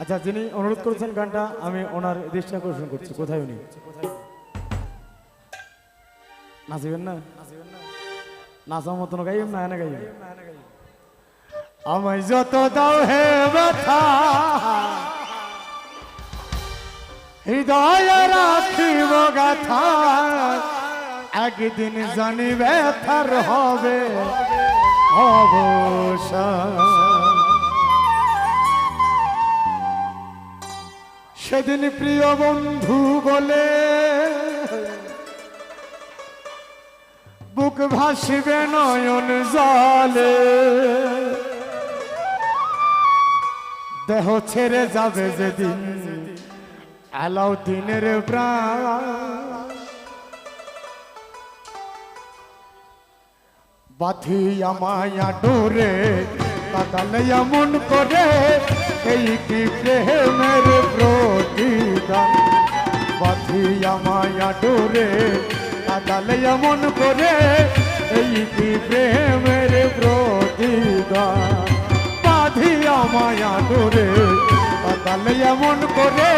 আচ্ছা যিনি অনুরোধ করেছেন গানটা, আমি ওনার দৃষ্টি আকর্ষণ করছি। কোথায় উনি? নাচিবেন না? নাচার মতন গাইবেন না, এনে গাইবেন। আমায় যত দাও হে ব্যথা, হৃদয় রাখিব গাথা, একদিন জানি ব্যথার হবে অবসান সেদিন প্রিয় বন্ধু বলে, বুক ভাসিবে নয়ন জলে। দেহ ছেড়ে যাবে যেদিন আলাউ দিনের প্রাণ। বাথি আমায়া ডোরে কাদালে এমন করে এই কি প্রেমের প্রতিদান। বাথি আমায়া ডোরে আদালে এমন করে এই কি প্রেমের প্রতিদান। বাধি আমায়া ডোরে আদালে এমন করে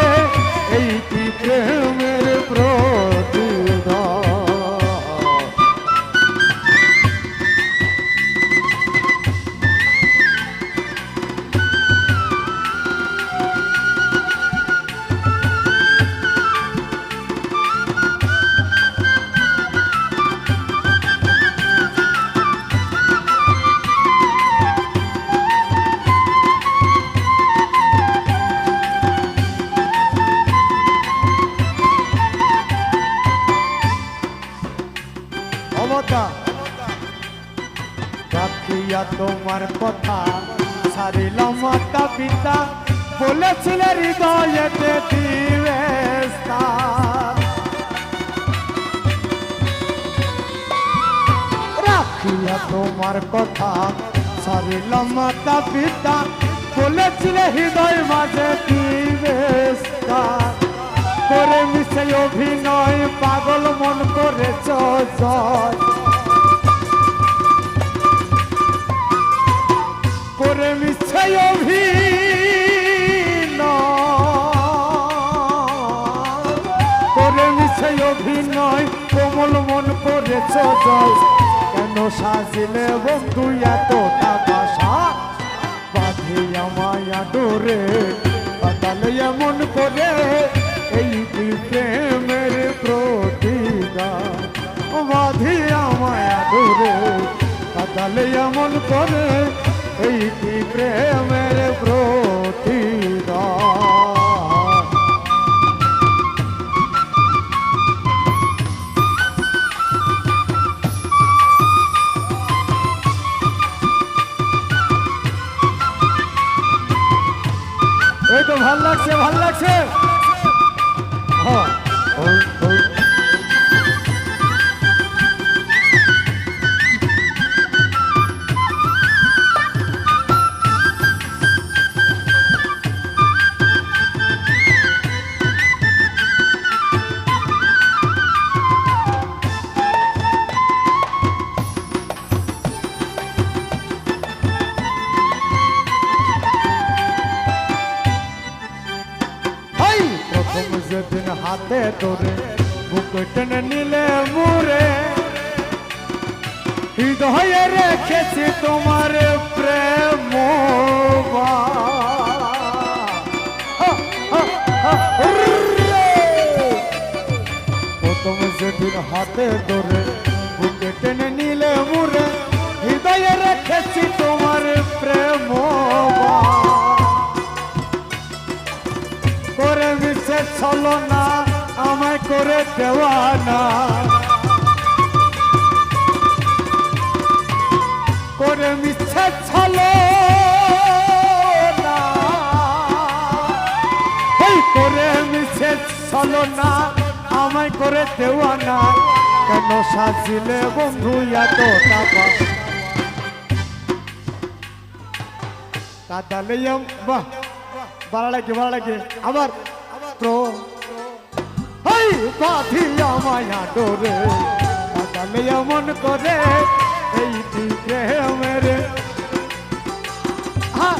রাখিয়া তোমার কথা। সারিলাম মাতা পিতা, বলেছিল হৃদয়েতে রাখিয়া তোমার কথা, সারিলাম মাতা পিতা, বলেছিল হৃদয় মাঝে দিবে। করে মিশে অভিনয়, পাগল মন করেছ জয়। মিশে অভিনয় করে কোমল মন করেছ জয় কেন সাজিলে বন্ধু এতটা বাসা বাঁধিয়া মায়া ডোরে পাতালে এমন করে এই প্রেমের প্রতিদান বাঁধিয়া মায়া ডোরে পাতালে এমন করে এই এই তো ভাল লাগছে ভাল লাগছে হাই প্রথম যেদিন হাতে ধরে বুক টেনে নিলে মুরে হৃদয়ে রেখেছি তোমার প্রেম প্রথম যেদিন হাতে ধরে চলো না, আমায় করে দেওয়ানা করে মিশে চলো না। করে মিশে চলো না, আমায় করে দেওয়ানা কেন সাজিলে বন্ধু এত টাকা কাদালে বাহ ভালো লাগে ভালো লাগে। আবার প্রো হাই বাঁধিয়া মায়া ডোরে কাটালে এমন করে এই দিকে মেরে। হ্যাঁ